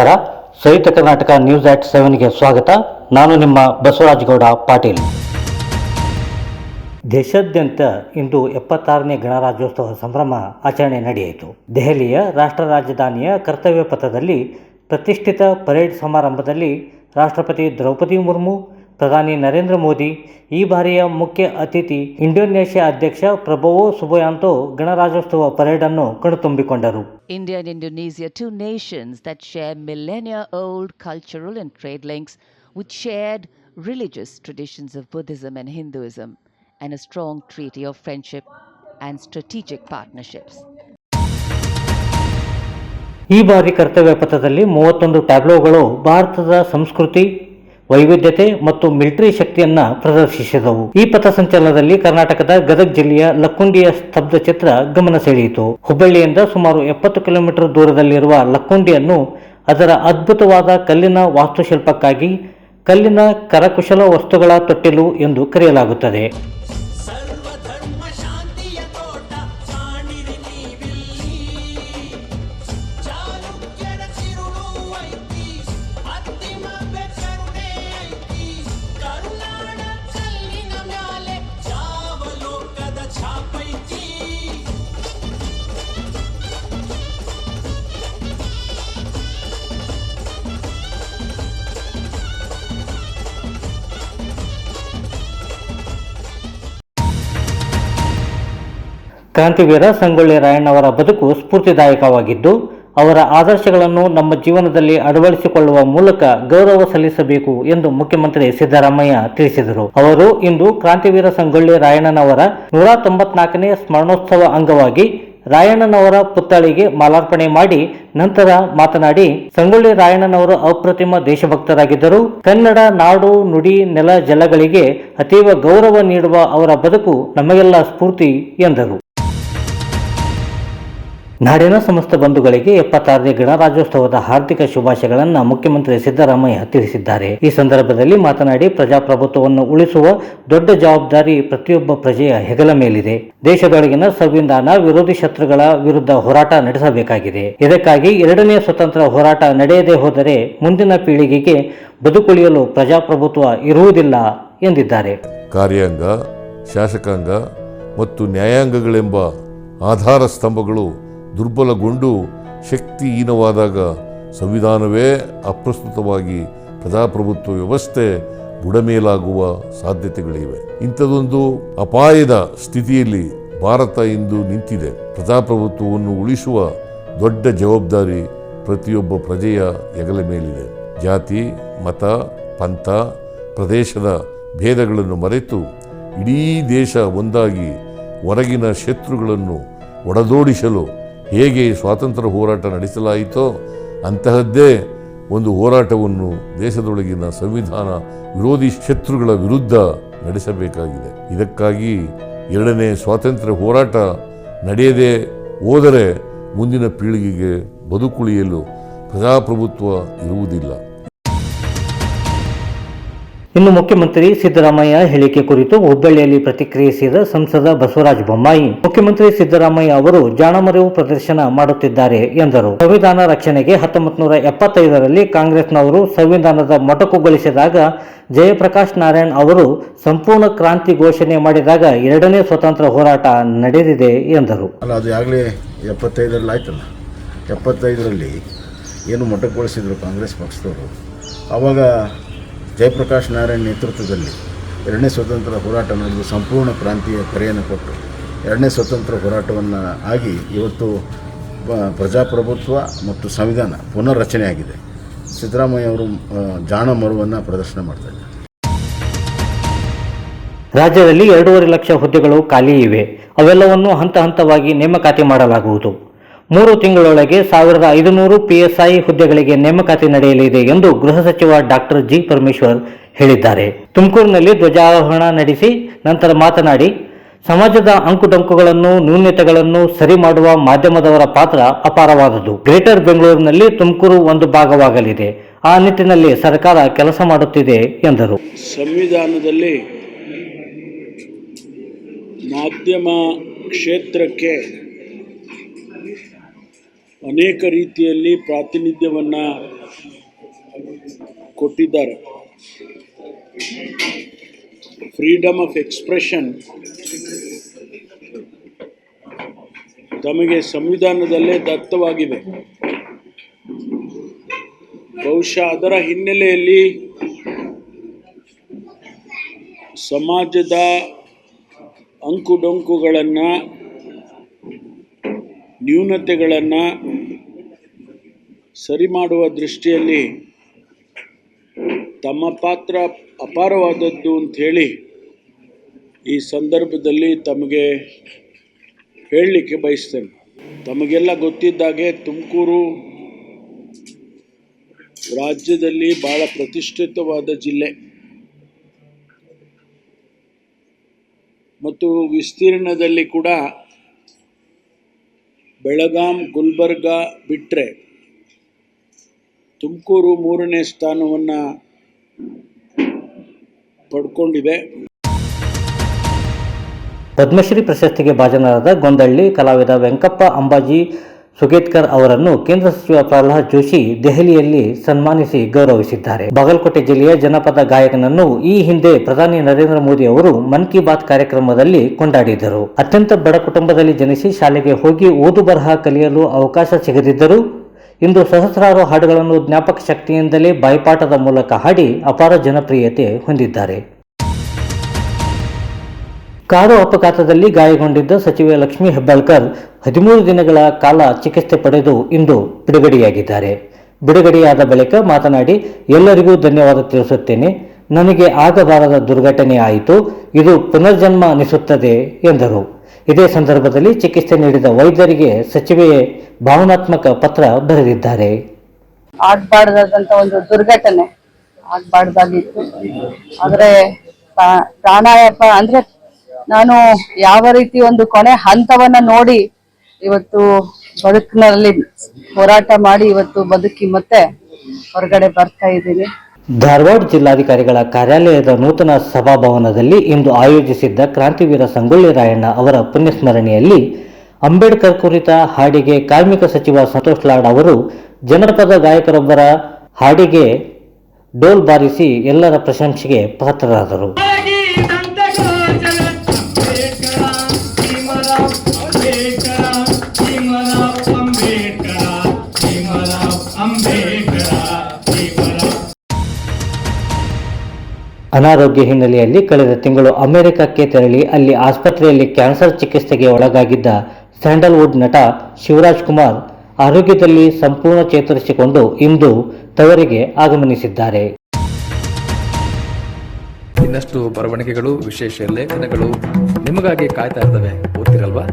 ನಮಸ್ಕಾರ. ಕರ್ನಾಟಕ ನ್ಯೂಸ್ ಆಟ್ ಸೆವೆನ್ಗೆ ಸ್ವಾಗತ. ನಾನು ನಿಮ್ಮ ಬಸವರಾಜಗೌಡ ಪಾಟೀಲ್. ದೇಶಾದ್ಯಂತ ಇಂದು ಎಪ್ಪತ್ತಾರನೇ ಗಣರಾಜ್ಯೋತ್ಸವ ಸಂಭ್ರಮ ಆಚರಣೆ ನಡೆಯಿತು. ದೆಹಲಿಯ ರಾಷ್ಟ್ರ ರಾಜಧಾನಿಯ ಕರ್ತವ್ಯ ಪಥದಲ್ಲಿ ಪ್ರತಿಷ್ಠಿತ ಪರೇಡ್ ಸಮಾರಂಭದಲ್ಲಿ ರಾಷ್ಟ್ರಪತಿ ದ್ರೌಪದಿ ಮುರ್ಮು, ಪ್ರಧಾನಿ ನರೇಂದ್ರ ಮೋದಿ, ಈ ಬಾರಿಯ ಮುಖ್ಯ ಅತಿಥಿ ಇಂಡೋನೇಷ್ಯಾ ಅಧ್ಯಕ್ಷ ಪ್ರಬೋವೋ ಸುಬಯಾಂತೋ ಗಣರಾಜ್ಯೋತ್ಸವ ಪರೇಡನ್ನು ಕಣ್ತುಂಬಿಕೊಂಡರು. India and Indonesia, two nations that share millennia old cultural and trade links with shared religious traditions of Buddhism and Hinduism, and a strong treaty of friendship and strategic partnerships. ಈ ಬಾರಿ ಕರ್ತವ್ಯ ಪಥದಲ್ಲಿ ಮೂವತ್ತೊಂದು ಟ್ಯಾಬ್ಲೋಗಳು ಭಾರತದ ಸಂಸ್ಕೃತಿ ವೈವಿಧ್ಯತೆ ಮತ್ತು ಮಿಲಿಟರಿ ಶಕ್ತಿಯನ್ನ ಪ್ರದರ್ಶಿಸಿದವು. ಈ ಪಥಸಂಚಲನದಲ್ಲಿ ಕರ್ನಾಟಕದ ಗದಗ ಜಿಲ್ಲೆಯ ಲಕ್ಕುಂಡಿಯ ಸ್ತಬ್ಧ ಚಿತ್ರ ಗಮನ ಸೆಳೆಯಿತು. ಹುಬ್ಬಳ್ಳಿಯಿಂದ ಸುಮಾರು ಎಪ್ಪತ್ತು ಕಿಲೋಮೀಟರ್ ದೂರದಲ್ಲಿರುವ ಲಕ್ಕುಂಡಿಯನ್ನು ಅದರ ಅದ್ಭುತವಾದ ಕಲ್ಲಿನ ವಾಸ್ತುಶಿಲ್ಪಕ್ಕಾಗಿ ಕಲ್ಲಿನ ಕರಕುಶಲ ವಸ್ತುಗಳ ತೊಟ್ಟಿಲು ಎಂದು ಕರೆಯಲಾಗುತ್ತದೆ. ಕ್ರಾಂತಿವೀರ ಸಂಗೊಳ್ಳಿ ರಾಯಣ್ಣವರ ಬದುಕು ಸ್ಫೂರ್ತಿದಾಯಕವಾಗಿದ್ದು, ಅವರ ಆದರ್ಶಗಳನ್ನು ನಮ್ಮ ಜೀವನದಲ್ಲಿ ಅಳವಡಿಸಿಕೊಳ್ಳುವ ಮೂಲಕ ಗೌರವ ಸಲ್ಲಿಸಬೇಕು ಎಂದು ಮುಖ್ಯಮಂತ್ರಿ ಸಿದ್ದರಾಮಯ್ಯ ತಿಳಿಸಿದರು. ಅವರು ಇಂದು ಕ್ರಾಂತಿವೀರ ಸಂಗೊಳ್ಳಿ ರಾಯಣ್ಣನವರ ನೂರ ತೊಂಬತ್ನಾಲ್ಕನೇ ಸ್ಮರಣೋತ್ಸವ ಅಂಗವಾಗಿ ರಾಯಣ್ಣನವರ ಪುತ್ಥಳಿಗೆ ಮಾಲಾರ್ಪಣೆ ಮಾಡಿ ನಂತರ ಮಾತನಾಡಿ, ಸಂಗೊಳ್ಳಿ ರಾಯಣ್ಣನವರು ಅಪ್ರತಿಮ ದೇಶಭಕ್ತರಾಗಿದ್ದರು. ಕನ್ನಡ, ನಾಡು, ನುಡಿ, ನೆಲ, ಜಲಗಳಿಗೆ ಅತೀವ ಗೌರವ ನೀಡುವ ಅವರ ಬದುಕು ನಮಗೆಲ್ಲ ಸ್ಫೂರ್ತಿ ಎಂದರು. ನಾಡಿನ ಸಮಸ್ತ ಬಂಧುಗಳಿಗೆ ಎಪ್ಪತ್ತಾರನೇ ಗಣರಾಜ್ಯೋತ್ಸವದ ಹಾರ್ದಿಕ ಶುಭಾಶಯಗಳನ್ನು ಮುಖ್ಯಮಂತ್ರಿ ಸಿದ್ದರಾಮಯ್ಯ ತಿಳಿಸಿದ್ದಾರೆ. ಈ ಸಂದರ್ಭದಲ್ಲಿ ಮಾತನಾಡಿ ಪ್ರಜಾಪ್ರಭುತ್ವವನ್ನು ಉಳಿಸುವ ದೊಡ್ಡ ಜವಾಬ್ದಾರಿ ಪ್ರತಿಯೊಬ್ಬ ಪ್ರಜೆಯ ಹೆಗಲ ಮೇಲಿದೆ. ದೇಶದೊಳಗಿನ ಸಂವಿಧಾನ ವಿರೋಧಿ ಶತ್ರುಗಳ ವಿರುದ್ಧ ಹೋರಾಟ ನಡೆಸಬೇಕಾಗಿದೆ. ಇದಕ್ಕಾಗಿ ಎರಡನೇ ಸ್ವತಂತ್ರ ಹೋರಾಟ ನಡೆಯದೇ ಹೋದರೆ ಮುಂದಿನ ಪೀಳಿಗೆಗೆ ಬದುಕುಳಿಯಲು ಪ್ರಜಾಪ್ರಭುತ್ವ ಇರುವುದಿಲ್ಲ ಎಂದಿದ್ದಾರೆ. ಕಾರ್ಯಾಂಗ, ಶಾಸಕಾಂಗ ಮತ್ತು ನ್ಯಾಯಾಂಗಗಳೆಂಬ ಆಧಾರ ಸ್ತಂಭಗಳು ದುರ್ಬಲಗೊಂಡು ಶಕ್ತಿಹೀನವಾದಾಗ ಸಂವಿಧಾನವೇ ಅಪ್ರಸ್ತುತವಾಗಿ ಪ್ರಜಾಪ್ರಭುತ್ವ ವ್ಯವಸ್ಥೆ ಬುಡಮೇಲಾಗುವ ಸಾಧ್ಯತೆಗಳಿವೆ. ಇಂಥದೊಂದು ಅಪಾಯದ ಸ್ಥಿತಿಯಲ್ಲಿ ಭಾರತ ಇಂದು ನಿಂತಿದೆ. ಪ್ರಜಾಪ್ರಭುತ್ವವನ್ನು ಉಳಿಸುವ ದೊಡ್ಡ ಜವಾಬ್ದಾರಿ ಪ್ರತಿಯೊಬ್ಬ ಪ್ರಜೆಯ ಹೆಗಲ ಮೇಲಿದೆ. ಜಾತಿ, ಮತ, ಪಂಥ, ಪ್ರದೇಶದ ಭೇದಗಳನ್ನು ಮರೆತು ಇಡೀ ದೇಶ ಒಂದಾಗಿ ಹೊರಗಿನ ಶತ್ರುಗಳನ್ನು ಒಡೆದೋಡಿಸಲು ಹೇಗೆ ಸ್ವಾತಂತ್ರ್ಯ ಹೋರಾಟ ನಡೆಸಲಾಯಿತೋ ಅಂತಹದ್ದೇ ಒಂದು ಹೋರಾಟವನ್ನು ದೇಶದೊಳಗಿನ ಸಂವಿಧಾನ ವಿರೋಧಿ ಶತ್ರುಗಳ ವಿರುದ್ಧ ನಡೆಸಬೇಕಾಗಿದೆ. ಇದಕ್ಕಾಗಿ ಎರಡನೇ ಸ್ವಾತಂತ್ರ್ಯ ಹೋರಾಟ ನಡೆಯದೆ ಹೋದರೆ ಮುಂದಿನ ಪೀಳಿಗೆಗೆ ಬದುಕುಳಿಯಲು ಪ್ರಜಾಪ್ರಭುತ್ವ ಇರುವುದಿಲ್ಲ. ಇನ್ನು ಮುಖ್ಯಮಂತ್ರಿ ಸಿದ್ದರಾಮಯ್ಯ ಹೇಳಿಕೆ ಕುರಿತು ಹುಬ್ಬಳ್ಳಿಯಲ್ಲಿ ಪ್ರತಿಕ್ರಿಯಿಸಿದ ಸಂಸದ ಬಸವರಾಜ ಬೊಮ್ಮಾಯಿ, ಮುಖ್ಯಮಂತ್ರಿ ಸಿದ್ದರಾಮಯ್ಯ ಅವರು ಜಾಣಮರೆವು ಪ್ರದರ್ಶನ ಮಾಡುತ್ತಿದ್ದಾರೆ ಎಂದರು. ಸಂವಿಧಾನ ರಕ್ಷಣೆಗೆ ಹತ್ತೊಂಬತ್ತು ನೂರ ಎಪ್ಪತ್ತೈದರಲ್ಲಿ ಕಾಂಗ್ರೆಸ್ನವರು ಸಂವಿಧಾನದ ಮೊಟಕುಗೊಳಿಸಿದಾಗ ಜಯಪ್ರಕಾಶ್ ನಾರಾಯಣ್ ಅವರು ಸಂಪೂರ್ಣ ಕ್ರಾಂತಿ ಘೋಷಣೆ ಮಾಡಿದಾಗ ಎರಡನೇ ಸ್ವತಂತ್ರ ಹೋರಾಟ ನಡೆದಿದೆ ಎಂದರು. ಎಪ್ಪತ್ತೈದರಲ್ಲಿ ಆಯ್ತಲ್ಲ. ಎಪ್ಪತ್ತೈದರಲ್ಲಿ ಏನು ಮೊಟಕುಗೊಳಿಸಿದ್ರು ಕಾಂಗ್ರೆಸ್ ಪಕ್ಷದವರು. ಆವಾಗ ಜಯಪ್ರಕಾಶ್ ನಾರಾಯಣ್ ನೇತೃತ್ವದಲ್ಲಿ ಎರಡನೇ ಸ್ವತಂತ್ರ ಹೋರಾಟ ನಡೆದು ಸಂಪೂರ್ಣ ಪ್ರಾಂತೀಯ ಕರೆಯನ್ನು ಕೊಟ್ಟು ಎರಡನೇ ಸ್ವತಂತ್ರ ಹೋರಾಟವನ್ನು ಆಗಿ ಇವತ್ತು ಪ್ರಜಾಪ್ರಭುತ್ವ ಮತ್ತು ಸಂವಿಧಾನ ಪುನರ್ರಚನೆಯಾಗಿದೆ. ಸಿದ್ದರಾಮಯ್ಯ ಅವರು ಜಾಣ ಮರುವನ್ನು ಪ್ರದರ್ಶನ ಮಾಡ್ತಾ ರಾಜ್ಯದಲ್ಲಿ ಎರಡೂವರೆ ಲಕ್ಷ ಹುದ್ದೆಗಳು ಖಾಲಿ ಇವೆ. ಅವೆಲ್ಲವನ್ನು ಹಂತ ಹಂತವಾಗಿ ನೇಮಕಾತಿ ಮಾಡಲಾಗುವುದು. ಮೂರು ತಿಂಗಳೊಳಗೆ ಸಾವಿರದ ಐದುನೂರು ಪಿಎಸ್ಐ ಹುದ್ದೆಗಳಿಗೆ ನೇಮಕಾತಿ ನಡೆಯಲಿದೆ ಎಂದು ಗೃಹ ಸಚಿವ ಡಾಕ್ಟರ್ ಜಿ ಪರಮೇಶ್ವರ್ ಹೇಳಿದ್ದಾರೆ. ತುಮಕೂರಿನಲ್ಲಿ ಧ್ವಜಾರೋಹಣ ನಡೆಸಿ ನಂತರ ಮಾತನಾಡಿ, ಸಮಾಜದ ಅಂಕುಡೊಂಕುಗಳನ್ನು ನ್ಯೂನ್ಯತೆಗಳನ್ನು ಸರಿ ಮಾಡುವ ಮಾಧ್ಯಮದವರ ಪಾತ್ರ ಅಪಾರವಾದುದು ಗ್ರೇಟರ್ ಬೆಂಗಳೂರಿನಲ್ಲಿ ತುಮಕೂರು ಒಂದು ಭಾಗವಾಗಲಿದೆ. ಆ ನಿಟ್ಟಿನಲ್ಲಿ ಸರ್ಕಾರ ಕೆಲಸ ಮಾಡುತ್ತಿದೆ ಎಂದರು. ಸಂವಿಧಾನದಲ್ಲಿ ಮಾಧ್ಯಮ ಕ್ಷೇತ್ರಕ್ಕೆ ಅನೇಕ ರೀತಿಯಲ್ಲಿ ಪ್ರಾತಿನಿಧ್ಯವನ್ನು ಕೊಟ್ಟಿದ್ದಾರೆ. ಫ್ರೀಡಮ್ ಆಫ್ ಎಕ್ಸ್ಪ್ರೆಷನ್ ತಮಗೆ ಸಂವಿಧಾನದಲ್ಲೇ ದತ್ತವಾಗಿದೆ ಬಹುಶಃ ಅದರ ಹಿನ್ನೆಲೆಯಲ್ಲಿ ಸಮಾಜದ ಅಂಕುಡೊಂಕುಗಳನ್ನು ನ್ಯೂನತೆಗಳನ್ನು ಸರಿ ಮಾಡುವ ದೃಷ್ಟಿಯಲ್ಲಿ ತಮ್ಮ ಪಾತ್ರ ಅಪಾರವಾದದ್ದು ಅಂಥೇಳಿ ಈ ಸಂದರ್ಭದಲ್ಲಿ ತಮಗೆ ಹೇಳಲಿಕ್ಕೆ ಬಯಸ್ತೇನೆ. ತಮಗೆಲ್ಲ ಗೊತ್ತಿದ್ದಾಗೆ ತುಮಕೂರು ರಾಜ್ಯದಲ್ಲಿ ಭಾಳ ಪ್ರತಿಷ್ಠಿತವಾದ ಜಿಲ್ಲೆ. ಮತ್ತು ವಿಸ್ತೀರ್ಣದಲ್ಲಿ ಕೂಡ ಬೆಳಗಾಂ ಗುಲ್ಬರ್ಗ ಬಿಟ್ಟರೆ ತುಮಕೂರು ಮೂರನೇ ಸ್ಥಾನವನ್ನು ಪಡ್ಕೊಂಡಿದೆ ಪದ್ಮಶ್ರೀ ಪ್ರಶಸ್ತಿಗೆ ಭಾಜನರಾದ ಗೊಂದಳ್ಳಿ ಕಲಾವಿದ ವೆಂಕಪ್ಪ ಅಂಬಾಜಿ ಸುಗೇತ್ಕರ್ ಅವರನ್ನು ಕೇಂದ್ರ ಸಚಿವ ಪ್ರಹ್ಲಾದ್ ಜೋಶಿ ದೆಹಲಿಯಲ್ಲಿ ಸನ್ಮಾನಿಸಿ ಗೌರವಿಸಿದ್ದಾರೆ. ಬಾಗಲಕೋಟೆ ಜಿಲ್ಲೆಯ ಜನಪದ ಗಾಯಕನನ್ನು ಈ ಹಿಂದೆ ಪ್ರಧಾನಿ ನರೇಂದ್ರ ಮೋದಿ ಅವರು ಮನ್ ಕಿ ಬಾತ್ ಕಾರ್ಯಕ್ರಮದಲ್ಲಿ ಕೊಂಡಾಡಿದರು. ಅತ್ಯಂತ ಬಡ ಕುಟುಂಬದಲ್ಲಿ ಜನಿಸಿ ಶಾಲೆಗೆ ಹೋಗಿ ಓದು ಬರಹ ಕಲಿಯಲು ಅವಕಾಶ ಸಿಗದಿದ್ದರು ಇಂದು ಸಹಸ್ರಾರು ಹಾಡುಗಳನ್ನು ಜ್ಞಾಪಕ ಶಕ್ತಿಯಿಂದಲೇ ಬಾಯ್ಪಾಠದ ಮೂಲಕ ಹಾಡಿ ಅಪಾರ ಜನಪ್ರಿಯತೆ ಹೊಂದಿದ್ದಾರೆ. ಕಾರು ಅಪಘಾತದಲ್ಲಿ ಗಾಯಗೊಂಡಿದ್ದ ಸಚಿವೆ ಲಕ್ಷ್ಮಿ ಹೆಬ್ಬಾಳ್ಕರ್ ಹದಿಮೂರು ದಿನಗಳ ಕಾಲ ಚಿಕಿತ್ಸೆ ಪಡೆದು ಇಂದು ಬಿಡುಗಡೆಯಾಗಿದ್ದಾರೆ. ಬಿಡುಗಡೆಯಾದ ಬಳಿಕ ಮಾತನಾಡಿ, ಎಲ್ಲರಿಗೂ ಧನ್ಯವಾದ ತಿಳಿಸುತ್ತೇನೆ. ನನಗೆ ಆಗಬಾರದ ದುರ್ಘಟನೆ ಆಯಿತು. ಇದು ಪುನರ್ಜನ್ಮ ಅನಿಸುತ್ತದೆ ಎಂದರು. ಇದೇ ಸಂದರ್ಭದಲ್ಲಿ ಚಿಕಿತ್ಸೆ ನೀಡಿದ ವೈದ್ಯರಿಗೆ ಸಚಿವೆಯೇ ಭಾವನಾತ್ಮಕ ಪತ್ರ ಬರೆದಿದ್ದಾರೆ. ಆಗಬಾರದಂತ ಒಂದು ದುರ್ಘಟನೆ ಆಗಬಾರ್ದಾಗಿತ್ತು. ಆದರೆ ಪ್ರಾ- ಪ್ರಾಣಾಯಾಮ ಅಂದ್ರೆ ನಾನು ಯಾವ ರೀತಿ ಒಂದು ಕೊನೆ ಹಂತವನ್ನ ನೋಡಿ ಇವತ್ತು ಬದುಕಿನಲ್ಲಿ ಹೋರಾಟ ಮಾಡಿ ಇವತ್ತು ಬದುಕಿ ಮತ್ತೆ ಹೊರಗಡೆ ಬರ್ತಾ ಇದ್ದೀನಿ. ಧಾರವಾಡ ಜಿಲ್ಲಾಧಿಕಾರಿಗಳ ಕಾರ್ಯಾಲಯದ ನೂತನ ಸಭಾಭವನದಲ್ಲಿ ಇಂದು ಆಯೋಜಿಸಿದ್ದ ಕ್ರಾಂತಿವೀರ ಸಂಗೊಳ್ಳಿ ರಾಯಣ್ಣ ಅವರ ಪುಣ್ಯಸ್ಮರಣೆಯಲ್ಲಿ ಅಂಬೇಡ್ಕರ್ ಕುರಿತ ಹಾಡಿಗೆ ಕಾರ್ಮಿಕ ಸಚಿವ ಸಂತೋಷ್ ಲಾಡ್ ಅವರು ಜನಪದ ಗಾಯಕರೊಬ್ಬರ ಹಾಡಿಗೆ ಡೋಲ್ ಬಾರಿಸಿ ಎಲ್ಲರ ಪ್ರಶಂಸೆಗೆ ಪಾತ್ರರಾದರು. ಅನಾರೋಗ್ಯ ಹಿನ್ನೆಲೆಯಲ್ಲಿ ಕಳೆದ ತಿಂಗಳು ಅಮೆರಿಕಕ್ಕೆ ತೆರಳಿ ಅಲ್ಲಿ ಆಸ್ಪತ್ರೆಯಲ್ಲಿ ಕ್ಯಾನ್ಸರ್ ಚಿಕಿತ್ಸೆಗೆ ಒಳಗಾಗಿದ್ದ ಸ್ಯಾಂಡಲ್ವುಡ್ ನಟ ಶಿವರಾಜ್ ಕುಮಾರ್ ಆರೋಗ್ಯದಲ್ಲಿ ಸಂಪೂರ್ಣ ಚೇತರಿಸಿಕೊಂಡು ಇಂದು ತವರಿಗೆ ಆಗಮನಿಸಿದ್ದಾರೆ. ಇನ್ನಷ್ಟು ಬರವಣಿಗೆಗಳು, ವಿಶೇಷ ಲೇಖನಗಳು ನಿಮಗಾಗಿ ಕಾಯ್ತಾ ಇರ್ತವೆ. ಓದ್ತಿರಲ್ವಾ?